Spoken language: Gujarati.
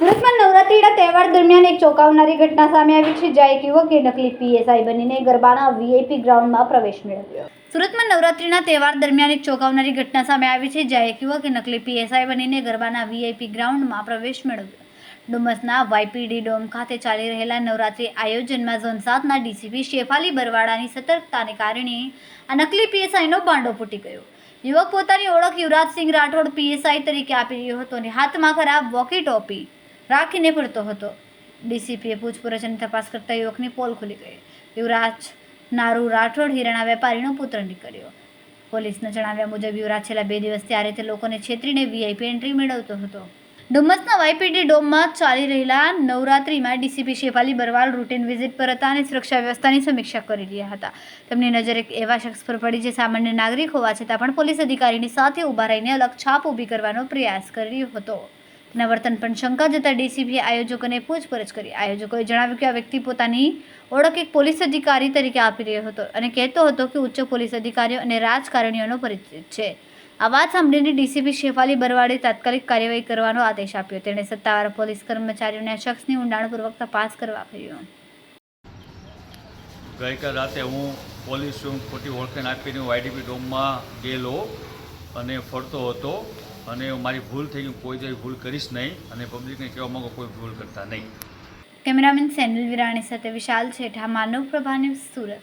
સુરતમાં નવરાત્રીના તહેવાર દરમિયાન એક ચોંકાવનારી ઘટના સામે આવી છે, જ્યાં એક યુવકે નકલી પીએસઆઈ બનીને ગરબાના વીઆઈપી ગ્રાઉન્ડમાં પ્રવેશ મેળવ્યો. સુરતમાં નવરાત્રીના તહેવાર દરમિયાન એક ચોંકાવનારી ઘટના સામે આવી છે, જ્યાં એક યુવકે નકલી પીએસઆઈ બનીને ગરબાના વીઆઈપી ગ્રાઉન્ડમાં પ્રવેશ મેળવ્યો. ડુમસના વાયપીડી ડોમ ખાતે ચાલી રહેલા નવરાત્રી આયોજનમાં ઝોન સાતના ડીસીપી શેફાલી બરવાડાની સતર્કતાને કારણે આ નકલી પીએસઆઈનો બાંડો ફૂટી ગયો. યુવક પોતાની ઓળખ યુવરાજસિંહ રાઠોડ પીએસઆઈ તરીકે આપી રહ્યો હતો અને હાથમાં ખરાબ વોકી ટોપી રાખીને ફરતો હતો. ડીસીપીએ પૂછપરછ અને તપાસ કરતા યુવકની પોલ ખુલી ગઈ. યુવરાજ નારુ રાઠોડ હિરણા વેપારીનો પુત્ર નીકળ્યો. પોલીસના જણાવ્યા મુજબ, યુવરાજ છેલ્લા બે દિવસથી આ રીતે લોકોને છેતરીને વીઆઈપી એન્ટ્રી મેળવતો હતો. ડુમ્મસના વાયપીટી ડોમમાં ચાલી રહેલા નવરાત્રિમાં DCP Shefali Barwal routine visit પર હતા અને સુરક્ષા વ્યવસ્થાની સમીક્ષા કરી રહ્યા હતા. તેમની નજર એક એવા શખ્સ પર પડી જે સામાન્ય નાગરિક હોવા છતાં પણ પોલીસ અધિકારીની સાથે ઊભા રહીને અલગ છાપ ઊભી કરવાનો પ્રયાસ કર્યો હતો. તેના વર્તન પણ શંકા જતા ડીસીપીએ આયોજકોને પૂછપરછ કરી. આયોજકોએ જણાવ્યું કે આ વ્યક્તિ પોતાની ઓળખ એક પોલીસ અધિકારી તરીકે આપી રહ્યો હતો અને કહેતો હતો કે ઉચ્ચ પોલીસ અધિકારીઓ અને રાજકારણીઓનો પરિચિત છે. આ વાત સાંભળીને ડીસીપી શેફાલી બરવાડે તાત્કાલિક કાર્યવાહી કરવાનો આદેશ આપ્યો. તેણે સત્તાવાર પોલીસ કર્મચારીઓને શખ્સની ઊંડાણપૂર્વક તપાસ કરવા કહ્યું. ગઈકાલ રાતે હું પોલીસ ખોટી ઓળખાણ આપીને હું આઈડીપી ડોમમાં ગયેલો અને ફરતો હતો અને મારી ભૂલ થઈ ગઈ. કોઈ જેવી ભૂલ કરીશ નહીં અને પબ્લિકને કહેવા માંગુ કોઈ ભૂલ કરતા નહીં. કેમેરામેન સેનલ વિરાણી સાથે વિશાલ છેઠા માનવ પ્રભા ન્યૂઝ સુરત.